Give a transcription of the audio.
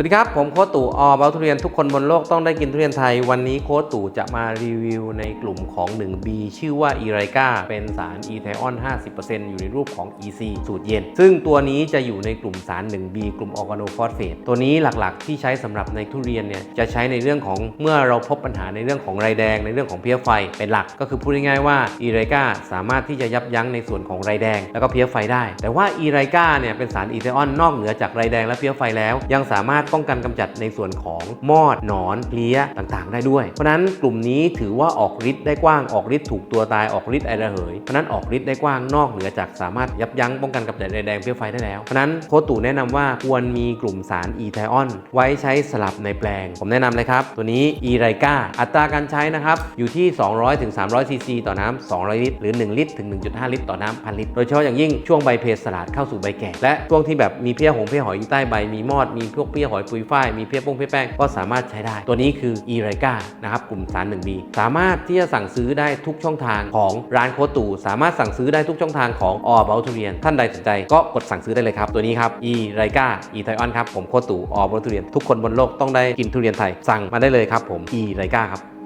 วัสดีครับ ผมโค้ตู่ออเบาทุเรียนทุกคนบนโลกต้องได้กินทุเรียนไทย วันนี้โค้ตู่จะมารีวิวในกลุ่มของ 1B ชื่อว่าอีไรกาเป็นสารอีไทออน 50%อยู่ในรูปของ EC สูตรเย็น ซึ่งตัวนี้จะอยู่ในกลุ่มสาร 1B กลุ่มออร์แกโนฟอสเฟตตัวนี้หลักๆ ที่ใช้สำหรับในทุเรียนเนี่ยจะใช้ในเรื่องของเมื่อเราพบปัญหาในเรื่องของไรแดง ในเรื่องของเพี้ยไฟเป็นหลักก็คือพูดง่ายๆว่าอีไรกาสามารถที่จะยับยั้งในส่วนของไรแดง แล้วก็เพี้ยไฟได้ แต่ว่าอีไรกาเนี่ยเป็นสารอีไทออนนอกเหนือจากไรแดงและเพี้ยไฟแล้ว ยังสามารถป้องกันกำจัดในส่วนของมอดหนอนเพลี้ยต่างๆ ได้ด้วย เพราะฉะนั้นกลุ่มนี้ถือว่าออกฤทธิ์ได้กว้างออกฤทธิ์ถูกตัวตายออกฤทธิ์ไอระเหยเพราะนั้นออกฤทธิ์ได้กว้างนอกเหนือจากสามารถยับยั้งป้องกันกำจัดไรแดงเพี้ยไฟได้แล้ว เพราะนั้นโคตู่แนะนำว่าควรมีกลุ่มสารอีไทออนไว้ใช้สลับในแปลง ผมแนะนำเลยครับ ตัวนี้อีไรกาอัตราการใช้นะครับ อยู่ที่ 200ถึง300ซีซีต่อน้ำ200 ลิตร หรือ 1 ลิตรถึง 1.5 ลิตร ต่อน้ำพันลิตร โดยเฉพาะอย่างยิ่งช่วงใบเพสลัดเข้าสู่ใบแก่ และช่วงที่แบบมีเพี้ยหงเพี้ยหอยอยู่ใต้ใบมีมอดมีพวกเพี้ยหอยปุยฝ้ายมีเพี้ยป้งเพี้ยแป้งก็สามารถใช้ได้ ตัวนี้คืออีไรกานะครับกลุ่มสาร 1B สามารถที่จะสั่งซื้อได้ทุกช่องทางของร้านโคตูสามารถสั่งซื้อได้ทุกช่องทางของออเบลทุเรียนท่านใดสนใจก็กดสั่งซื้อได้เลยครับ ตัวนี้ครับอีไรกาอีไทออนครับผมโคตูออเบลทุเรียนทุกคนบนโลกต้องได้กินทุเรียนไทยสั่งมาได้เลยครับผมอีไรกาครับ